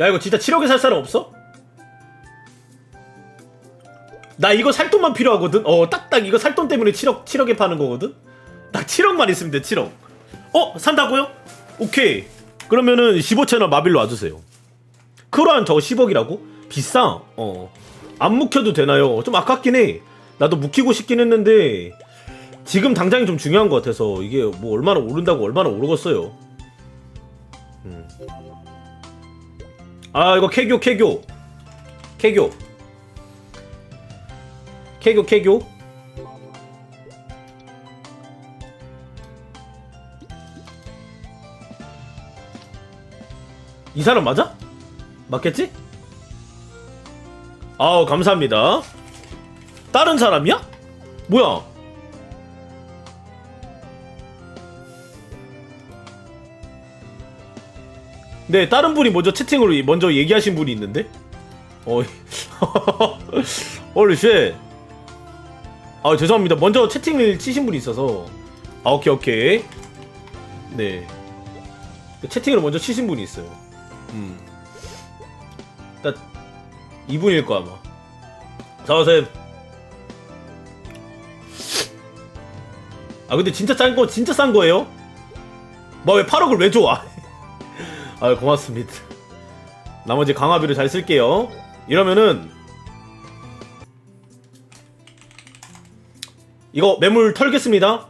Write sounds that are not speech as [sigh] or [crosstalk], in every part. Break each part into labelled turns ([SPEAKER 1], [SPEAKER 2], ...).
[SPEAKER 1] 야 이거 진짜 7억에 살 사람 없어? 나 이거 살 돈만 필요하거든? 어 딱딱 이거 살 돈 때문에 7억 7억에 파는 거거든? 딱 7억만 있으면 돼 7억 어? 산다고요? 오케이 그러면은 15채널 마빌로 와주세요 크로한 저거 10억이라고? 비싸 어안 묵혀도 되나요? 좀 아깝긴 해 나도 묵히고 싶긴 했는데 지금 당장이 좀 중요한 것 같아서 이게 뭐 얼마나 오른다고 얼마나 오르겠어요 음. 아 이거 캐교 캐교 캐교 캐교 캐교 이 사람 맞아? 맞겠지? 아우 감사합니다 다른 사람이야? 뭐야 네 다른 분이 먼저 채팅으로 먼저 얘기하신 분이 있는데 어 [laughs] 홀리 쉣. 아 죄송합니다. 먼저 채팅을 치신 분이 있어서 아 오케이 오케이 네 채팅을 먼저 치신 분이 있어요. 음. 딱 이분일 거 아마. 자쌤. 아 근데 진짜 짠거 진짜 싼 거예요? 뭐 왜 8억을 왜 줘? 아, 아 고맙습니다. 나머지 강화비로 잘 쓸게요. 이러면은 이거 매물 털겠습니다.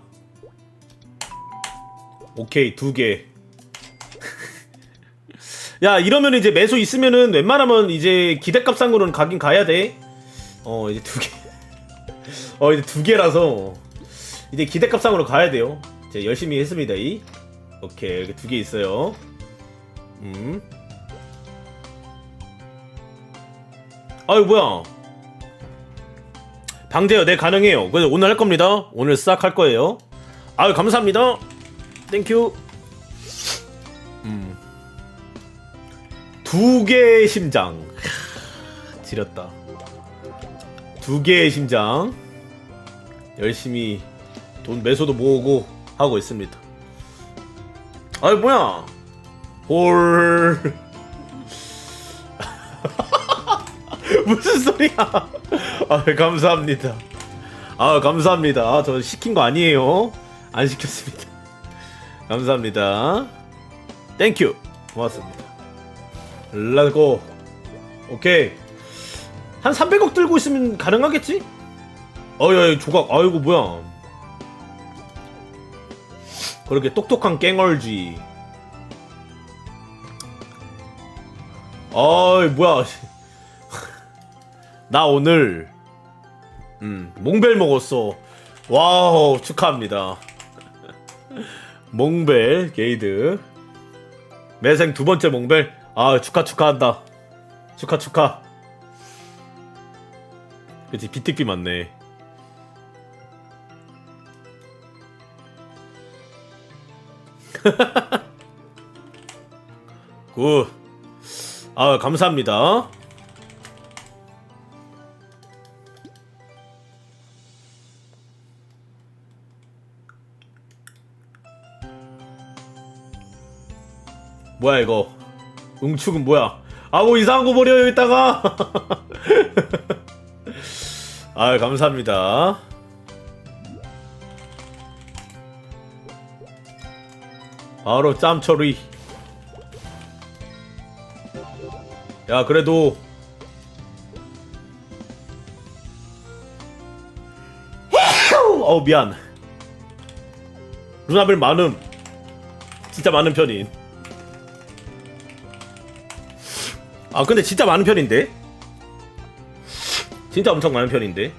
[SPEAKER 1] 오케이 두 개. [laughs] 야 이러면 이제 매수 있으면은 웬만하면 이제 기대값 상으로는 가긴 가야 돼. 어 이제 두 개. [laughs] 어 이제 두 개라서 이제 기대값 상으로 가야 돼요. 이제 열심히 했습니다 이. 오케이 이렇게 두 개 있어요. 음. 아유 뭐야? 방제요 네 가능해요. 그래서 오늘 할 겁니다. 오늘 싹 할 거예요. 아유 감사합니다. 땡큐. 음. 두 개의 심장. 크, 지렸다. 두 개의 심장. 열심히 돈 매소도 모으고 하고 있습니다. 아유 뭐야 홀 [laughs] 무슨 소리야? 아 감사합니다. 아 감사합니다. 아, 저 시킨 거 아니에요. 안 시켰습니다. 감사합니다. 땡큐. 고맙습니다. 렛고. 오케이. 한 300억 들고 있으면 가능하겠지? 어야 조각. 아이고 뭐야. 그렇게 똑똑한 깽얼쥐. 아이 뭐야. 나 오늘 음 몽벨 먹었어. 와우 축하합니다. 몽벨 게이드. 매생 두 번째 몽벨. 아 축하 축하한다. 축하 축하. 그치 비특비 맞네. [laughs] 굿 아 감사합니다. 뭐야 이거? 응축은 뭐야? 아 뭐 이상한 거 버려 여기다가. [laughs] 아 감사합니다. 바로 짬처리 야 그래도 어 미안. 루나벨 많음. 진짜 많은 편인 아 근데 진짜 많은 편인데? 진짜 엄청 많은 편인데?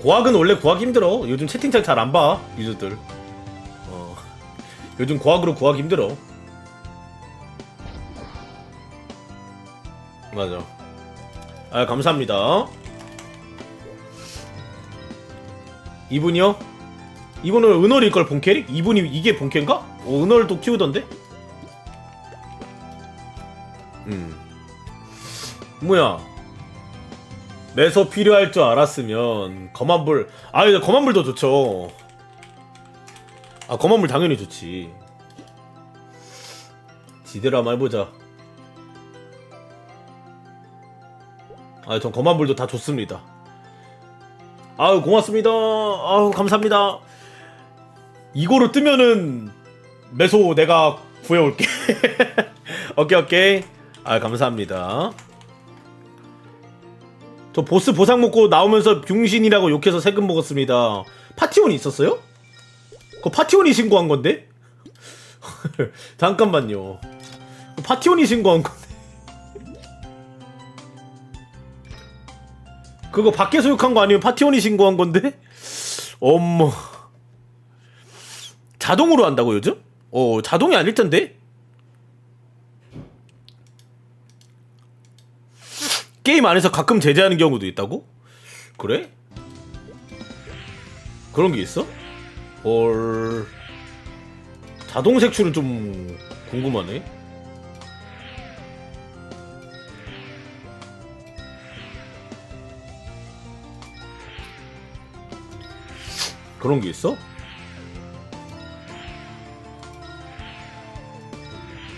[SPEAKER 1] 고학은 원래 구하기 힘들어. 요즘 채팅창 잘 안 봐 유저들. 어 요즘 고학으로 구하기 힘들어 맞아 아 감사합니다 이분이요? 이분은 은월일 걸 본캐릭? 이분이 이게 본캐인가? 어, 은월도 키우던데? 음. 뭐야? 매서 필요할 줄 알았으면 거만불. 아, 이제 거만불도 좋죠. 아 검은물 당연히 좋지. 한번 해보자. 아 전 검은물도 다 좋습니다. 아유 고맙습니다. 아유 감사합니다. 이거로 뜨면은 매소 내가 구해올게. [laughs] 오케이 오케이. 아 감사합니다. 저 보스 보상 먹고 나오면서 병신이라고 욕해서 세금 먹었습니다. 파티온이 있었어요? 그거 파티온이 신고한 건데? [laughs] 잠깐만요 파티온이 신고한 건데 그거 밖에서 욕한 거 아니에요? 파티온이 신고한 건데? 어머 자동으로 한다고 요즘? 어 자동이 아닐 텐데? 게임 안에서 가끔 제재하는 경우도 있다고? 그래? 그런 게 있어? 헐 자동 색출은 좀 궁금하네. 그런 게 있어?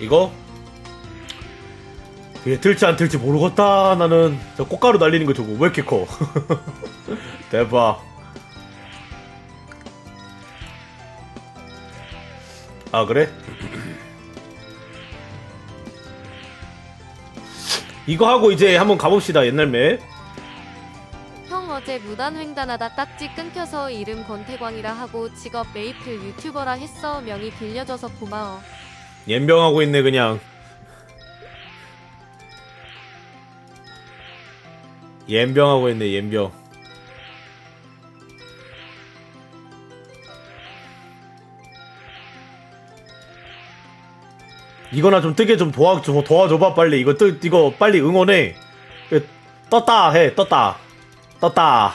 [SPEAKER 1] 이거? 이게 들지 안 들지 모르겠다 나는 저 꽃가루 날리는 거 저거 왜 이렇게 커 [laughs] 대박 아 그래? 이거 하고 이제 한번 가봅시다 옛날 맵.
[SPEAKER 2] 형 어제 무단횡단하다 딱지 끊겨서 이름 권태광이라 하고 직업 메이플 유튜버라 했어. 명의 빌려줘서 고마워.
[SPEAKER 1] 연병하고 있네 그냥. 연병하고 있네 연병 이거나 좀 뜨게 좀 도와줘 도와줘봐 빨리. 이거 뜨 이거 빨리 응원해. 그, 떴다 해 떴다. 떴다.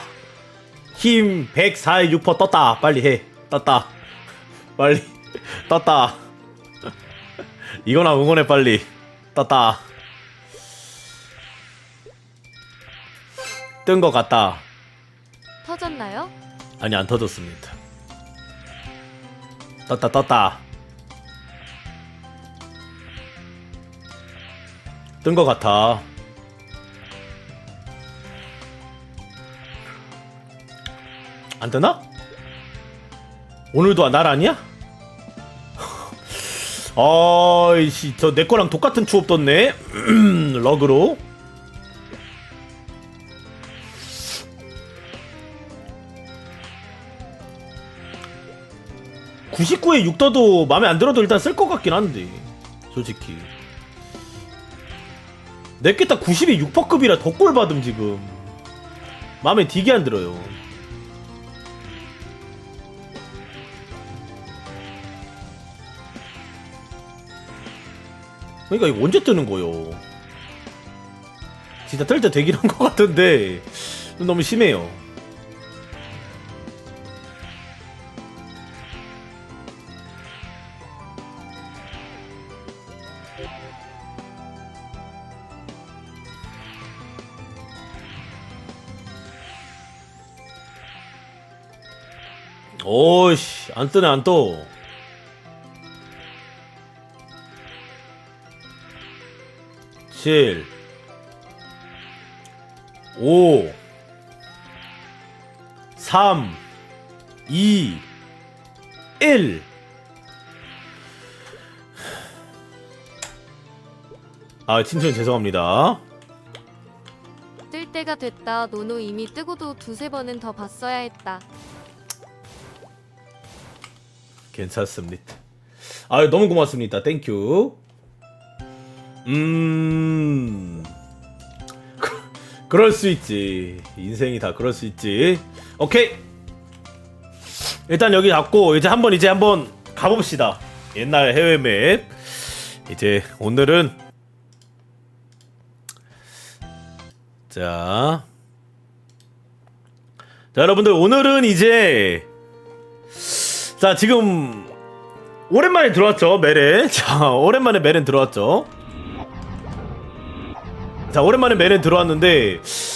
[SPEAKER 1] 힘 104에 6% 떴다. 빨리 해. 떴다. [laughs] 빨리. [laughs] 떴다. 이거나 응원해 빨리. 떴다. 뜬 것 같다.
[SPEAKER 2] 터졌나요?
[SPEAKER 1] 아니 안 터졌습니다. 떴다 떴다 뜬 것 같아 안 뜨나? 오늘도 날 아니야? [laughs] 아이씨 저 내 거랑 똑같은 추업 떴네 러그로 (99에 6 떠도 마음에 안 들어도 일단 쓸 것 같긴 한데 솔직히 내게 딱 90에 6%급이라 더꼴 받음 지금 마음에 되게 안 들어요 그러니까 이거 언제 뜨는 거요? 진짜 뜰 때 되긴 한 것 같은데 좀 너무 심해요. 오씨 안 뜨네 안 떠. 칠, 오, 삼, 이, 일. 아, 친천 죄송합니다.
[SPEAKER 2] 뜰 때가 됐다 노노 이미 뜨고도 두세 번은 더 봤어야 했다
[SPEAKER 1] 괜찮습니다. 아, 너무 고맙습니다. 땡큐. 음. 그- [laughs] 그럴 수 있지. 인생이 다 그럴 수 있지. 오케이. 일단 여기 잡고 이제 한번 이제 한번 가봅시다. 옛날 해외 맵. 이제 오늘은 자. 자, 여러분들 오늘은 이제 자 지금 오랜만에 들어왔죠 메렌. [laughs] 자 오랜만에 메렌 들어왔죠. 자 오랜만에 메렌 들어왔는데